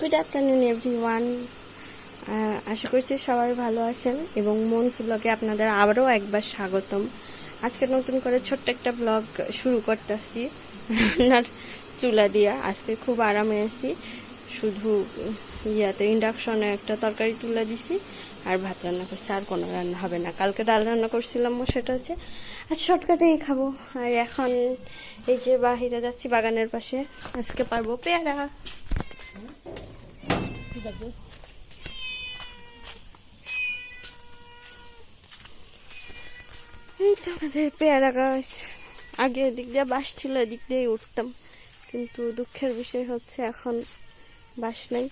Good afternoon everyone আশা করছি সবাই ভালো আছেন এবং মনস ব্লগে আপনাদের আবারও একবার স্বাগতম। আজকে নতুন করে ছোট্ট একটা ব্লগ শুরু করতেছি। রান্নার চুলা দিয়া। আজকে খুব আরামে আছি। শুধু ইয়াতে ইন্ডাকশনে একটা তরকারি তুলে দিছি আর ভাত রান্না করছি। আর কোনো রান্না হবে না। কালকে ডাল রান্না করছিলাম সেটা হচ্ছে আজ শর্টকাটেই খাব। আর এখন এই যে বাহিরে যাচ্ছি বাগানের পাশে, আজকে পারব পেয়ারা। এই তো আমাদের পেয়ারা গাছ। আগে এদিক দিয়ে বাস ছিল, এদিক দিয়েই উঠতাম। কিন্তু দুঃখের বিষয় হচ্ছে এখন বাস নেই।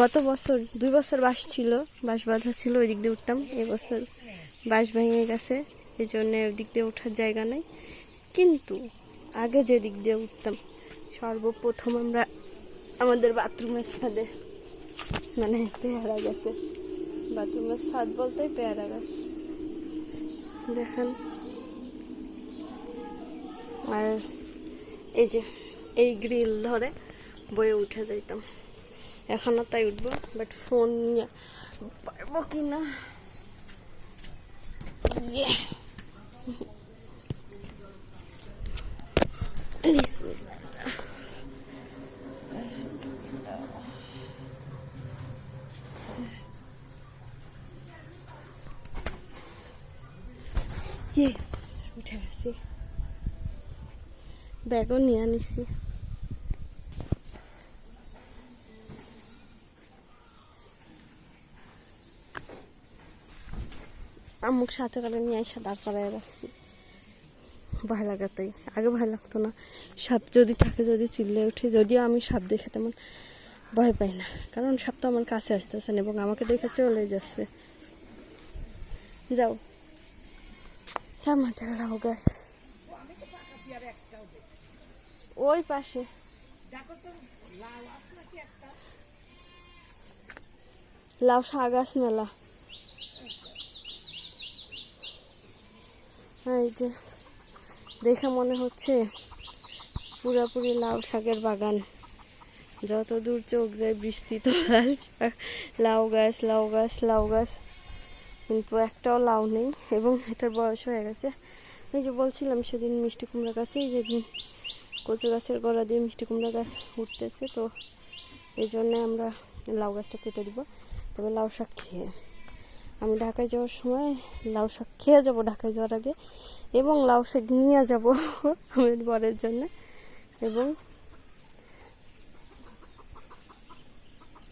গত বছর, দুই বছর বাস ছিল বাস বাঁধা ছিল ওই দিক দিয়ে উঠতাম। এবছর বাস ভেঙে গেছে, এই জন্য ওদিক দিয়ে ওঠার জায়গা নেই। কিন্তু আগে যে দিক দিয়ে উঠতাম, সর্বপ্রথম আমরা আমাদের বাথরুমের ছাদে। মানে পেয়ারা গাছে বাথরুমের ছাদ বলতেই পেয়ারা গাছ। দেখেন। আর এই যে, এই গ্রিল ধরে বয়ে উঠে যাইতাম। এখনও তাই উঠবো বাট ফোন নিয়ে পারব কি না ইয়ে বিসমিল্লাহ ইয়েস উঠে গেছি ব্যাগও নিয়ে আনিছি। আমুক সাথে করে নিয়ে এসে দাঁড় করায় রাখছি। ভয় লাগাতেই। আগে ভয় লাগতো না। সাপ যদি থাকে, যদি চিল্লে উঠে, যদিও আমি সাপ দেখে তেমন ভয় পাই না। কারণ সাপ তো আমার কাছে আসতেছে না এবং আমাকে দেখে চলে যাচ্ছে। যাও। হ্যাঁ মাথা লাউ গাছ ওই পাশে। লাউ শাক গাছ মেলা এই যে। দেখে মনে হচ্ছে পুরাপুরি লাউ শাকের বাগান। যত দূর চোখ যায় বৃষ্টি তো লাউ গাছ লাউ গাছ লাউ গাছ। কিন্তু একটাও লাউ নেই এবং এটার বয়স হয়ে গেছে। এই যে বলছিলাম সেদিন মিষ্টি কুমড়া গাছে যেদিন কচু গাছের গোড়া দিয়ে মিষ্টি কুমড়া গাছ উঠতেছে, তো এই জন্যে আমরা লাউ গাছটা কেটে দিব। তবে লাউ শাক খেয়ে। আমি ঢাকায় যাওয়ার সময় লাউ শাক খেয়ে যাব ঢাকায় যাওয়ার আগে এবং লাউ শাক নিয়ে যাব আমার বরের জন্য এবং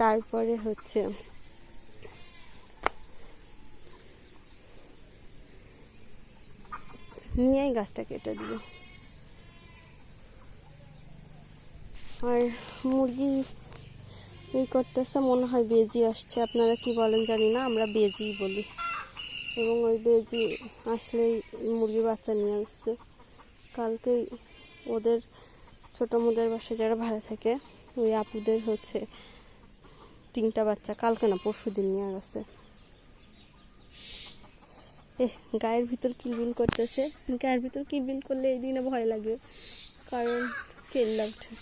তারপরে হচ্ছে নিয়েই গাছটা কেটে দিব। আর মুরগি এই করতেছে, মনে হয় বেজি আসছে। আপনারা কি বলেন জানি না, আমরা বেজি বলি। এবং ওই বেজি আসলেই মুরগির বাচ্চা নিয়ে আসছে। কালকেই ওদের, ছোটো মুদের বাসায় যারা ভাড়া থাকে, ওই আপুদের হচ্ছে তিনটা বাচ্চা। কালকে না, পরশু দিন নিয়ে গেছে। গায়ের ভিতর কিলবিল করতেছে? গায়ের ভিতর কিলবিল করলে এই দিনে ভয় লাগে? কারণ কেল্লা উঠে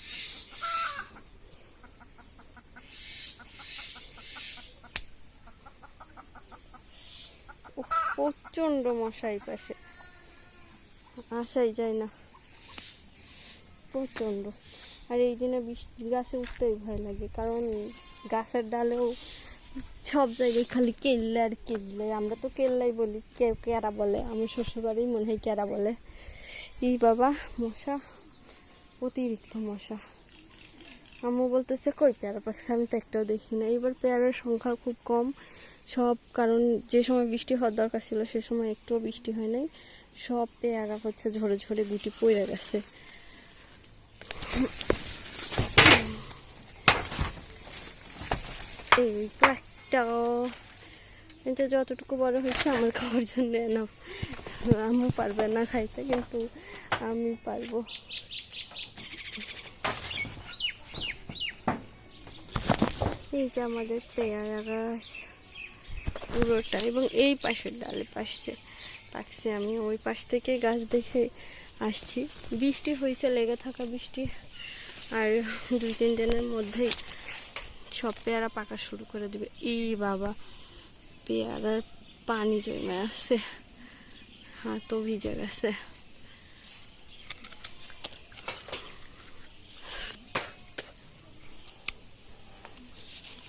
প্রচণ্ড মশাই পাশে। আসাই যায় না। প্রচণ্ড। আর এই দিনে বৃষ্টি, গাছে উঠতেই ভয় লাগে। কারণ গাছের ডালেও সব জায়গায় খালি কেল্লা আর কেল্লাই আমরা তো কেল্লাই বলি, কেউ কেরা বলে আমি শ্বশুরবাড়িই মনে হয় কেরা বলে। ই বাবা মশা, অতিরিক্ত মশা। আম্মু বলতেছে, কই পেয়ারা পাকছে? আমি তো একটাও দেখি না। এবার পেয়ারার সংখ্যা খুব কম। সব কারণ যে সময় বৃষ্টি হওয়ার দরকার ছিল, সে সময় একটুও বৃষ্টি হয় নাই। সব পেয়ারা হচ্ছে ঝরে ঝরে গুটি পড়ে গেছে। এই তো একটা এটা যতটুকু বড় হয়েছে আমার খাওয়ার জন্য না আমিও পারবে না খাইতে, কিন্তু আমি পারব। এই যে আমাদের পেয়ারা গাছ, পুরোটা এবং এই পাশের ডালে পাশে পাকছে আমি। ওই পাশ থেকে গাছ দেখে আসছি। বৃষ্টি হয়েছে লেগে থাকা বৃষ্টি। আর দুই তিন দিনের মধ্যেই সব পেয়ারা পাকা শুরু করে দিবে। ই বাবা, পেয়ারার পানি জমে আছে। হাতও ভিজে গেছে।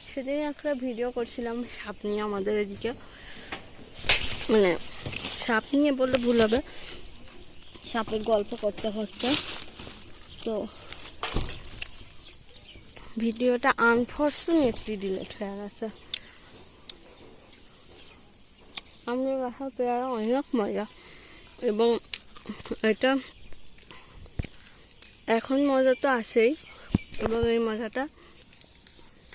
সেদিন একটা ভিডিও করছিলাম, সাপ নিয়ে আমাদের এদিকে। মানে সাপ নিয়ে বললে ভুল হবে। সাপের গল্প করতে করতে। তো ভিডিওটা আনফর্চুনেটলি ডিলেট হয়ে গেছে। আমি বাসা পেয়ারা অনেক মজা। এবং এটা এখন মজা তো আছেই, এবং এই মজাটা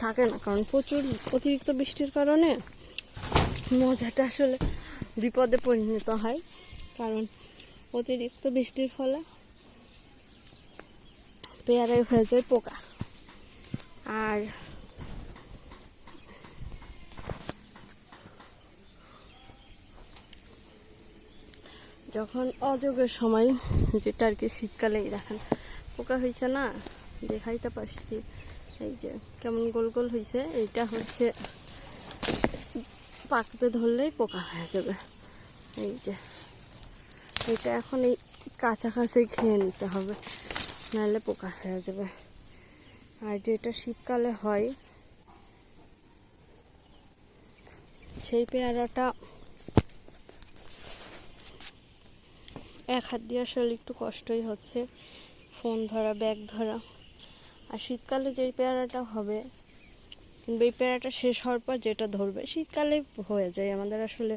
থাকে না, কারণ প্রচুর অতিরিক্ত বৃষ্টির কারণে মজাটা আসলে বিপদে পরিণত হয়, কারণ অতিরিক্ত বৃষ্টির ফলে পেয়ারায় হয়ে যায় পোকা। আর যখন অযোগের সময়, যেটা আর কি শীতকালেই দেখেন, পোকা হয়েছে না, দেখাইতে পারছি, এই যে কেমন গোল গোল হয়েছে এইটা হচ্ছে পাকতে ধরলেই পোকা হয়ে যাবে। এই যে, এটা এখন এই কাছাকাছি খেয়ে নিতে হবে, নাহলে পোকা হয়ে যাবে। আর যেটা শীতকালে হয়, সেই পেয়ারাটা এক হাত দিয়ে আসলে একটু কষ্টই হচ্ছে, ফোন ধরা, ব্যাগ ধরা। আর শীতকালে যেই পেয়ারাটা হবে, কিংবা এই পেয়ারাটা শেষ হওয়ার পর যেটা ধরবে, শীতকালে হয়ে যায়, আমাদের আসলে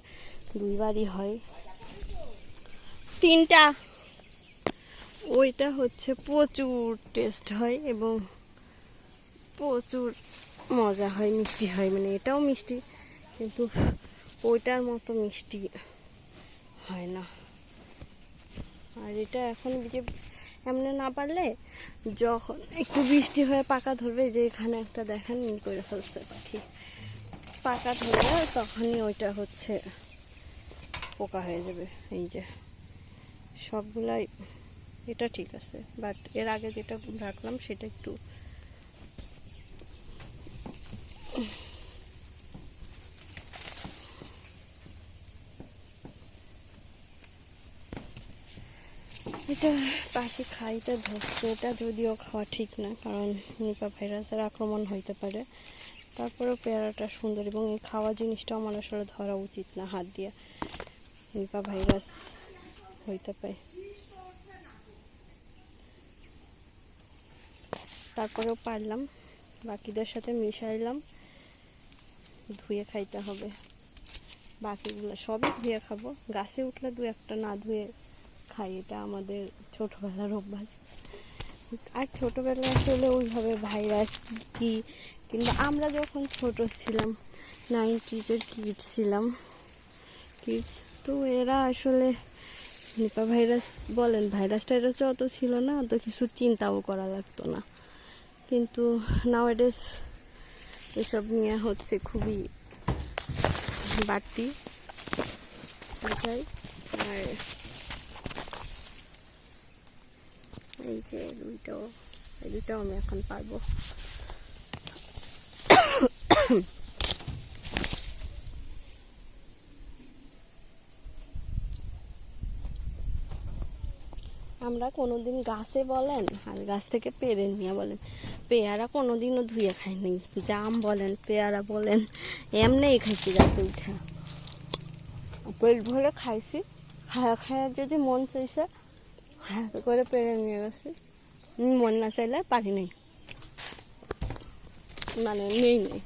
দুইবারই হয়। তিনটা, ওইটা হচ্ছে প্রচুর টেস্ট হয় এবং প্রচুর মজা হয়, মিষ্টি হয় মানে এটাও মিষ্টি, কিন্তু ওইটার মতো মিষ্টি হয় না। আর এটা এখন যে এমনি না পারলে যখন একটু বৃষ্টি হয়ে পাকা ধরবে, যে এখানে একটা দেখেন করে ফেলছে পাখি। পাকা ধরবে, তখনই ওইটা হচ্ছে পোকা হয়ে যাবে, এই যে। সবগুলাই, এটা ঠিক আছে বাট এর আগে যেটা রাখলাম সেটা একটু এটা পাখি খাইতে ধরছে, এটা যদিও খাওয়া ঠিক না, কারণ নিপা ভাইরাসের আক্রমণ হইতে পারে। তারপরেও পেয়ারাটা সুন্দর এবং এই খাওয়া জিনিসটা আমার আসলে ধরা উচিত না হাত দিয়ে। নিপা ভাইরাস হইতে পারে। তারপরেও পারলাম, বাকিদের সাথে মিশাইলাম, ধুয়ে খাইতে হবে। বাকিগুলো সবই ধুয়ে খাব, গাছে উঠলে দু একটা না ধুয়ে খাই, এটা আমাদের ছোটোবেলার অভ্যাস। আর ছোটবেলায় আসলে ওইভাবে ভাইরাস কি, কিংবা আমরা যখন ছোট ছিলাম, নাইনটিজের কিডস ছিলাম কিডস তো এরা আসলে নিপা ভাইরাস বলেন ভাইরাস টাইরাস অত ছিল না, অত কিছু চিন্তাও করা লাগতো না। কিন্তু নাওয়াডেস এসব নিয়ে হচ্ছে খুবই বাড়তি। আর এই যে দুইটাও এই দুইটাও আমি এখন পারব। আমরা কোনোদিন গাছে বলেন আর গাছ থেকে পেরে নিয়ে বলেন পেয়ারা কোনোদিনও ধুয়ে খাইনি জাম বলেন পেয়ারা বলেন এমনিই খাইছি গাছে উঠা। পেট ভরে খাইছি। খায়া খায়া যদি মন চাইছে হাতে করে পেরে নিয়ে গেছি মন না চাইলে পারি নেই মানে নেই নেই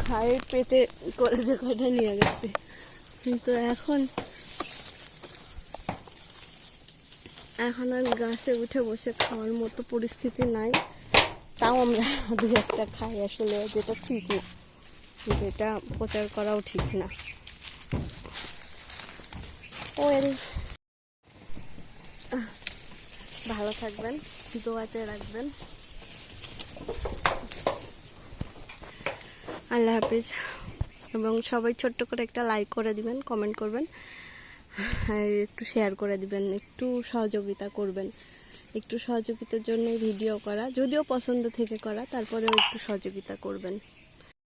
খাই পেটে করে যে কয়টা নিয়ে গেছি কিন্তু এখন এখন আর গাছে উঠে বসে খাওয়ার মতো পরিস্থিতি নাই তাও আমরা দু একটা খাই আসলে যেটা ঠিক না যেটা প্রচার করাও ঠিক না ওয়েল ভালো থাকবেন, দোয়াতে রাখবেন। আল্লাহ হাফিজ। এবং সবাই ছোট্ট করে একটা লাইক করে দিবেন কমেন্ট করবেন। আর একটু শেয়ার করে দিবেন, একটু সহযোগিতা করবেন। একটু সহযোগিতার জন্য ভিডিও করা, যদিও পছন্দ থেকে করা, তারপরেও একটু সহযোগিতা করবেন।